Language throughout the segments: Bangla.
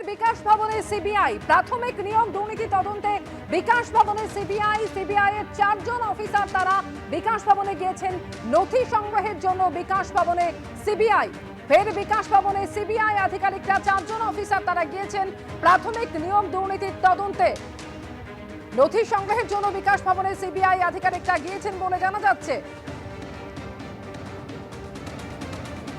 ফের বিকাশ ভবনে সিবিআই। প্রাথমিক নিয়ম দুর্নীতি তদন্তে বিকাশ ভবনে সিবিআই সিবিআই এর চারজন অফিসার তারা বিকাশ ভবনে গিয়েছেন। নথি সংগ্রহের জন্য বিকাশ ভবনে সিবিআই। ফের বিকাশ ভবনে সিবিআই আধিকারিকরা চারজন অফিসার তারা গিয়েছেন প্রাথমিক নিয়ম দুর্নীতির তদন্তে। নথি সংগ্রহের জন্য বিকাশ ভবনে সিবিআই আধিকারিকরা গিয়েছেন বলে জানা যাচ্ছে।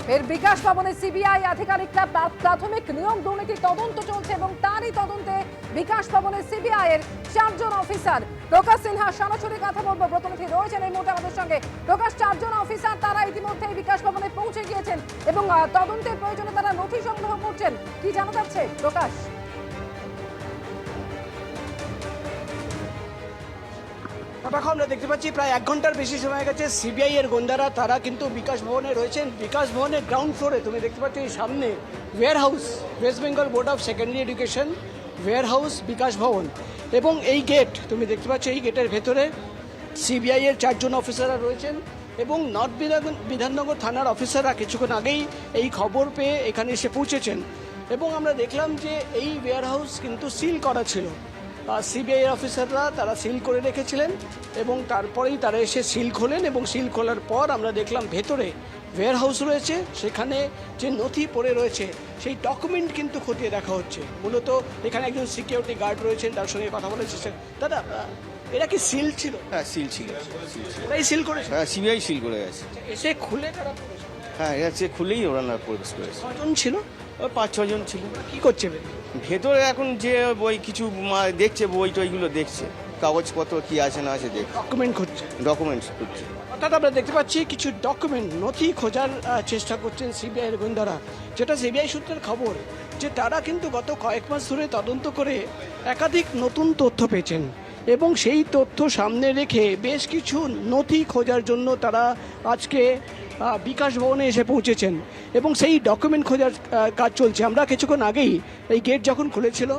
এর বিকাশ ভবনে সিবিআই আধিকারিকরা প্রাথমিক নিয়ম দুর্নীতি তদন্ত চলছে এবং তারই তদন্তে বিকাশ ভবনে সিবিআই এর চারজন অফিসার। প্রকাশ সিনহা সরাসরি কথা বলব। প্রতিনিধি রয়েছেন এই মুহূর্তে আমাদের সঙ্গে। প্রকাশ, চারজন অফিসার তারা ইতিমধ্যে বিকাশ ভবনে পৌঁছে গিয়েছেন এবং তদন্তের প্রয়োজনে তারা নথি সংগ্রহ করছেন। কি জানা যাচ্ছে? প্রকাশ। দেখো আমরা দেখতে পাচ্ছি, প্রায় এক ঘণ্টার বেশি সময় গেছে সিবিআই এর গোন্দারা তারা কিন্তু বিকাশ ভবনে রয়েছেন। বিকাশ ভবনের গ্রাউন্ড ফ্লোরে তুমি দেখতে পাচ্ছ সামনে warehouse West Bengal board of secondary education warehouse Bikash Bhavan. এবং এই গেট তুমি দেখতে পাচ্ছ এই গেটের ভেতরে সিবিআই এর চারজন অফিসাররা রয়েছেন এবং নর্থ বিধান- বিধাননগর থানার অফিসাররা কিছুক্ষণ আগেই এই খবর পেয়ে এখানে এসে পৌঁছেছেন। এবং আমরা দেখলাম যে এই ওয়্যার হাউস কিন্তু সিল করা ছিল। সিবিআই অফিসাররা তারা সিল করে রেখেছিলেন এবং তারপরেই তারা এসে সিল খোলেন এবং সিল খোলার পর আমরা দেখলাম ভেতরে ওয়্যার হাউস রয়েছে সেখানে যে নথি পড়ে রয়েছে সেই ডকুমেন্ট কিন্তু খতিয়ে দেখা হচ্ছে। মূলত এখানে একজন সিকিউরিটি গার্ড রয়েছেন তার সঙ্গে কথা বলেছে। দাদা এরা কি সিল ছিল? হ্যাঁ সিল ছিল। ওরাই সিল করেছে? হ্যাঁ সিবিআই সিল করে গেছে। এসে খুলে তারা হ্যাঁ এটা সে খুলেই ওরা না প্রবেশ করেছে। কজন ছিল? পাঁচ ছজন ছিল। কি করছে ভেতরে এখন যে বই কিছু দেখছে বই টইগুলো দেখছে। কাগজপত্র কি আছে না আছে দেখ ডকুমেন্ট খুঁজছে? ডকুমেন্টস করছে অর্থাৎ আমরা দেখতে পাচ্ছি কিছু ডকুমেন্ট নথি খোঁজার চেষ্টা করছেন সিবিআই এর গোয়েন্দারা। যেটা সিবিআই সূত্রের খবর যে তারা কিন্তু গত কয়েক মাস ধরে তদন্ত করে একাধিক নতুন তথ্য পেয়েছেন এবং সেই তথ্য সামনে রেখে বেশ কিছু নথি খোঁজার জন্য তারা আজকে বিকাশ ভবনে এসে পৌঁছেছেন এবং সেই ডকুমেন্ট খোঁজার কাজ চলছে। আমরা কিছুক্ষণ আগেই এই গেট যখন খুলেছিল,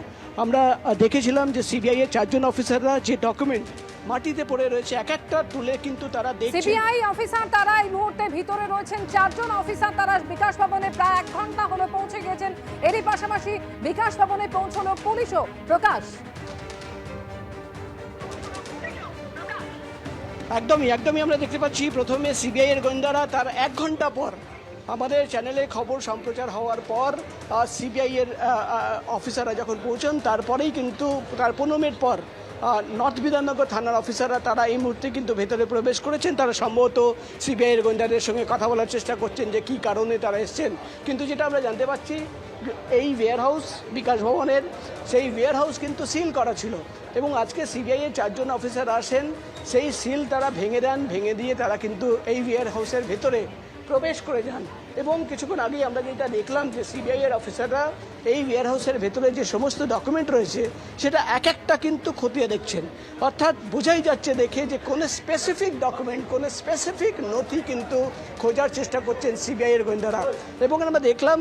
আমরা দেখেছিলাম যে সিবিআই এর চারজন অফিসাররা যে ডকুমেন্ট মাটিতে পড়ে রয়েছে, এক একটা তুলে কিন্তু তারা দেখছে। সিবিআই অফিসার তারা এই মুহূর্তে ভিতরে রয়েছেন। চারজন অফিসার তারা বিকাশ ভবনে প্রায় এক ঘণ্টা হলো পৌঁছে গেছেন। এরই পাশাপাশি বিকাশ ভবনে পৌঁছলো পুলিশও। প্রকাশ। একদমই একদমই আমরা দেখতে পাচ্ছি প্রথমে সিবিআই এর গোয়েন্দারা তার এক ঘণ্টা পর আমাদের চ্যানেলে খবর সম্প্রচার হওয়ার পর সিবিআই এর আহ, আহ, অফিসাররা যখন পৌঁছান তারপরেই কিন্তু তার পনেরো মিনিট পর নর্থ বিধাননগর থানার অফিসাররা তারা এই মুহূর্তে কিন্তু ভেতরে প্রবেশ করেছেন। তারা সম্ভবত সিবিআই এর গোয়েন্দাদের সঙ্গে কথা বলার চেষ্টা করছেন যে কী কারণে তারা এসছেন। কিন্তু যেটা আমরা জানতে পারছি, এই ওয়্যার হাউস বিকাশ ভবনের সেই ওয়্যার হাউস কিন্তু সিল করা ছিল এবং আজকে সিবিআইয়ের চারজন অফিসার আসেন। সেই সিল তারা ভেঙে দেন, ভেঙে দিয়ে তারা কিন্তু এই ওয়্যার হাউসের ভেতরে প্রবেশ করে যান। এবং কিছুক্ষণ আগেই আমরা যেটা দেখলাম যে সিবিআই এর অফিসাররা এই ওয়্যার হাউসের ভেতরে যে সমস্ত ডকুমেন্ট রয়েছে, সেটা এক একটা কিন্তু খতিয়ে দেখছেন। অর্থাৎ বোঝাই যাচ্ছে দেখে যে কোনো স্পেসিফিক ডকুমেন্ট কোনো স্পেসিফিক নথি কিন্তু খোঁজার চেষ্টা করছেন সিবিআই এর গোয়েন্দারা। এবং আমরা দেখলাম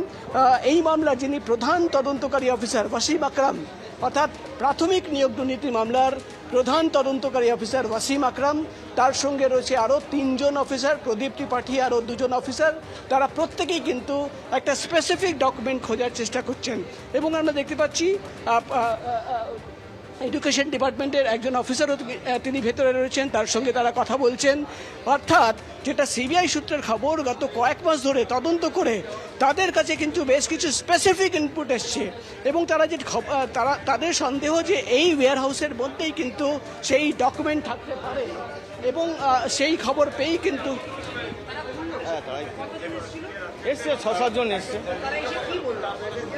এই মামলা যিনি প্রধান তদন্তকারী অফিসার ওয়াসিম আকরাম, অর্থাৎ প্রাথমিক নিয়োগ দুর্নীতি মামলার প্রধান তদন্তকারী অফিসার ওয়াসিম আকরাম, তার সঙ্গে রয়েছে আরও তিনজন অফিসার, প্রদীপ ত্রিপাঠী আরও দুজন অফিসার। তারা প্রত্যেকেই কিন্তু একটা স্পেসিফিক ডকুমেন্ট খোঁজার চেষ্টা করছেন। এবং আমরা দেখতে পাচ্ছি এডুকেশন ডিপার্টমেন্টের একজন অফিসারও তিনি- ভেতরে রয়েছেন। তার সঙ্গে তারা কথা বলছেন। অর্থাৎ যেটা সিবিআই সূত্রের খবর, গত কয়েক মাস ধরে তদন্ত করে তাদের কাছে কিন্তু বেশ কিছু স্পেসিফিক ইনপুট এসছে। এবং তারা যে তারা তাদের সন্দেহ যে এই ওয়্যার হাউসের মধ্যেই কিন্তু সেই ডকুমেন্ট থাকতে পারে। এবং সেই খবর পেয়েই কিন্তু তারাই এসছে ছ সাতজন এসছে।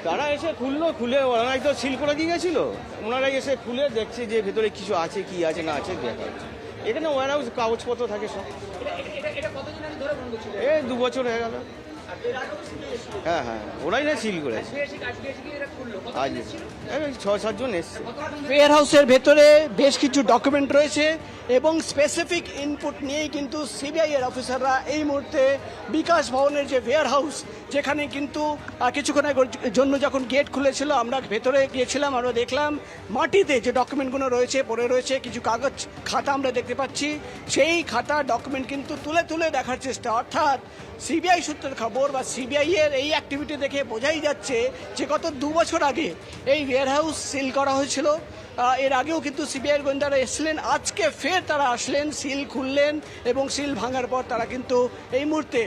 তারা এসে খুললো খুলে ওনারাই তো সিল করে দিয়ে গেছিল। ওনারাই এসে খুলে দেখছে যে ভেতরে কিছু আছে কি আছে না আছে দেখা হচ্ছে এখানে ওয়ার হাউস কাগজপত্র থাকে সব। এই দু বছর হয়ে গেল। হ্যাঁ হ্যাঁ ওরাই না সিল করেছে। আজ এই ছ সাতজন এসছে। ওয়্যার হাউসের ভেতরে বেশ কিছু ডকুমেন্ট রয়েছে এবং স্পেসিফিক ইনপুট নিয়েই কিন্তু সিবিআই এর অফিসাররা এই মুহূর্তে বিকাশ ভবনের যে ওয়্যার হাউস যেখানে কিন্তু আহ, কিছুক্ষণ জন্য যখন গেট খুলেছিল আমরা ভেতরে গিয়েছিলাম আমরা দেখলাম মাটিতে যে ডকুমেন্টগুলো রয়েছে পড়ে রয়েছে কিছু কাগজ খাতা আমরা দেখতে পাচ্ছি। সেই খাতা ডকুমেন্ট কিন্তু তুলে তুলে দেখার চেষ্টা অর্থাৎ সিবিআই সূত্রের খবর বা সিবিআই এর এই অ্যাক্টিভিটি দেখে বোঝাই যাচ্ছে যে গত দু বছর আগে এই ওয়ারহাউস সিল করা হয়েছিল। এর আগেও কিন্তু সিবিআই গোয়েন্দারা এসছিলেন। আজকে ফের তারা আসলেন, সিল খুললেন এবং সিল ভাঙার পর তারা কিন্তু এই মুহূর্তে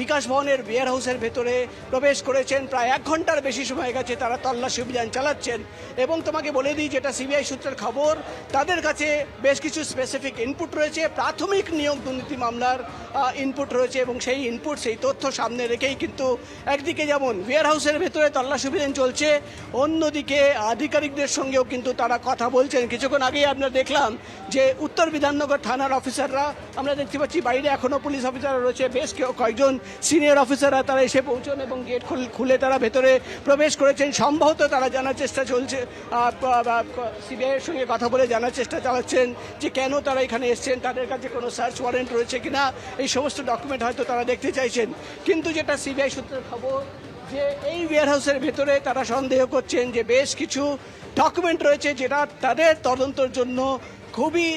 বিকাশ ভবনের ওয়্যার হাউসের ভেতরে প্রবেশ করেছেন। প্রায় এক ঘণ্টার বেশি সময় গেছে তারা তল্লাশি অভিযান চালাচ্ছেন। এবং তোমাকে বলে দিই, যেটা সিবিআই সূত্রের খবর, তাদের কাছে বেশ কিছু স্পেসিফিক ইনপুট রয়েছে। প্রাথমিক নিয়োগ দুর্নীতি মামলার ইনপুট রয়েছে এবং সেই ইনপুট সেই তথ্য সামনে রেখেই কিন্তু একদিকে যেমন ওয়্যার হাউসের ভেতরে তল্লাশি অভিযান চলছে, অন্যদিকে আধিকারিকদের সঙ্গেও কিন্তু তারা কথা বলছেন। কিছুক্ষণ আগেই আমরা দেখলাম যে উত্তর বিধাননগর থানার অফিসাররা, আমরা দেখতে পাচ্ছি বাইরে এখনও পুলিশ অফিসার রয়েছে, বেশ কয়েকজন সিনিয়র অফিসাররা তারা এসে পৌঁছন এবং গেট খুলে তারা ভেতরে প্রবেশ করেছেন। সম্ভবত তারা জানার চেষ্টা চলছে সিবিআইয়ের সঙ্গে কথা বলে জানার চেষ্টা চালাচ্ছেন যে কেন তারা এখানে এসছেন, তাদের কাছে কোনো সার্চ ওয়ারেন্ট রয়েছে কিনা, এই সমস্ত ডকুমেন্ট হয়তো তারা দেখতে চাইছেন। কিন্তু যেটা সিবিআই সূত্রের খবর যে এই ওয়ারহাউসের ভেতরে তারা সন্দেহ করছেন যে বেশ কিছু ডকুমেন্ট রয়েছে যেটা তাদের তদন্তের জন্য খুবই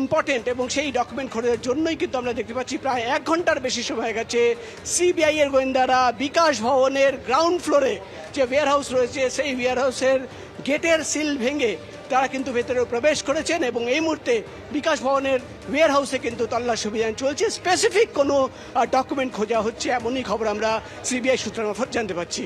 ইম্পর্টেন্ট এবং সেই ডকুমেন্ট খোঁজার জন্যই কিন্তু আমরা দেখতে পাচ্ছি প্রায় এক ঘণ্টার বেশি সময় গেছে। সিবিআই এর গোয়েন্দারা বিকাশ ভবনের গ্রাউন্ড ফ্লোরে যে ওয়ারহাউস রয়েছে, সেই ওয়ারহাউসের গেটের সিল ভেঙে তারা কিন্তু ভেতরে প্রবেশ করেছেন এবং এই মুহূর্তে বিকাশ ভবনের ওয়ার হাউসে কিন্তু তল্লাশি অভিযান চলছে। স্পেসিফিক কোনো ডকুমেন্ট খোঁজা হচ্ছে, এমনই খবর আমরা সিবিআই সূত্রের মারফত জানতে পারছি